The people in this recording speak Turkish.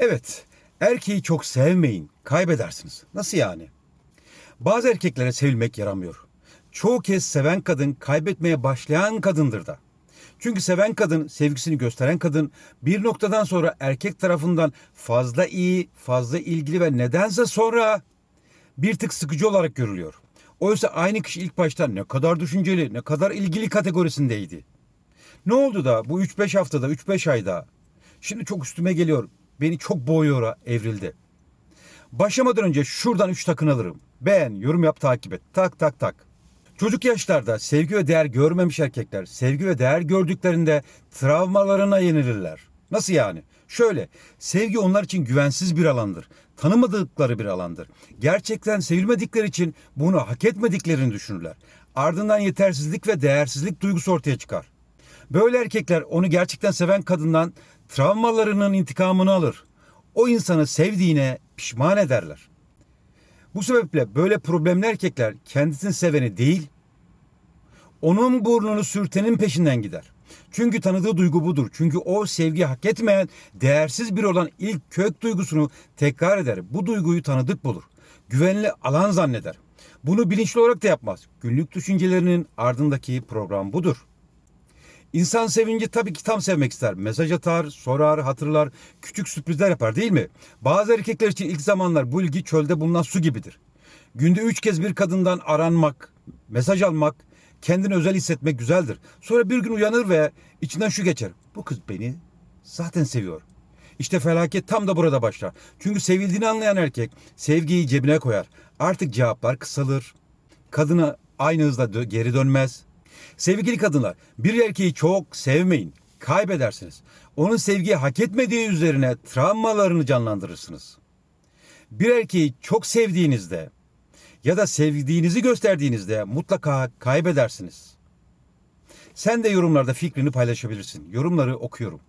Evet, erkeği çok sevmeyin, kaybedersiniz. Nasıl yani? Bazı erkeklere sevilmek yaramıyor. Çoğu kez seven kadın kaybetmeye başlayan kadındır da. Çünkü seven kadın, sevgisini gösteren kadın bir noktadan sonra erkek tarafından fazla iyi, fazla ilgili ve nedense sonra bir tık sıkıcı olarak görülüyor. Oysa aynı kişi ilk başta ne kadar düşünceli, ne kadar ilgili kategorisindeydi. Ne oldu da bu 3-5 haftada, 3-5 ayda şimdi çok üstüme geliyor, beni çok boğuyor evrildi. Başlamadan önce şuradan 3 takın alırım. Beğen, yorum yap, takip et. Tak tak tak. Çocuk yaşlarda sevgi ve değer görmemiş erkekler sevgi ve değer gördüklerinde travmalarına yenilirler. Nasıl yani? Şöyle, sevgi onlar için güvensiz bir alandır. Tanımadıkları bir alandır. Gerçekten sevilmedikleri için bunu hak etmediklerini düşünürler. Ardından yetersizlik ve değersizlik duygusu ortaya çıkar. Böyle erkekler onu gerçekten seven kadından travmalarının intikamını alır. O insanı sevdiğine pişman ederler. Bu sebeple böyle problemli erkekler kendisini seveni değil, onun burnunu sürtenin peşinden gider. Çünkü tanıdığı duygu budur. Çünkü o sevgi hak etmeyen, değersiz bir olan ilk kök duygusunu tekrar eder. Bu duyguyu tanıdık bulur. Güvenli alan zanneder. Bunu bilinçli olarak da yapmaz. Günlük düşüncelerinin ardındaki program budur. İnsan sevinci tabii ki tam sevmek ister. Mesaj atar, sorar, hatırlar, küçük sürprizler yapar değil mi? Bazı erkekler için ilk zamanlar bu ilgi çölde bulunan su gibidir. Günde üç kez bir kadından aranmak, mesaj almak, kendini özel hissetmek güzeldir. Sonra bir gün uyanır ve içinden şu geçer. Bu kız beni zaten seviyor. İşte felaket tam da burada başlar. Çünkü sevildiğini anlayan erkek sevgiyi cebine koyar. Artık cevaplar kısalır. Kadına aynı hızla geri dönmez. Sevgili kadınlar, bir erkeği çok sevmeyin. Kaybedersiniz. Onun sevgiyi hak etmediği üzerine travmalarını canlandırırsınız. Bir erkeği çok sevdiğinizde ya da sevdiğinizi gösterdiğinizde mutlaka kaybedersiniz. Sen de yorumlarda fikrini paylaşabilirsin. Yorumları okuyorum.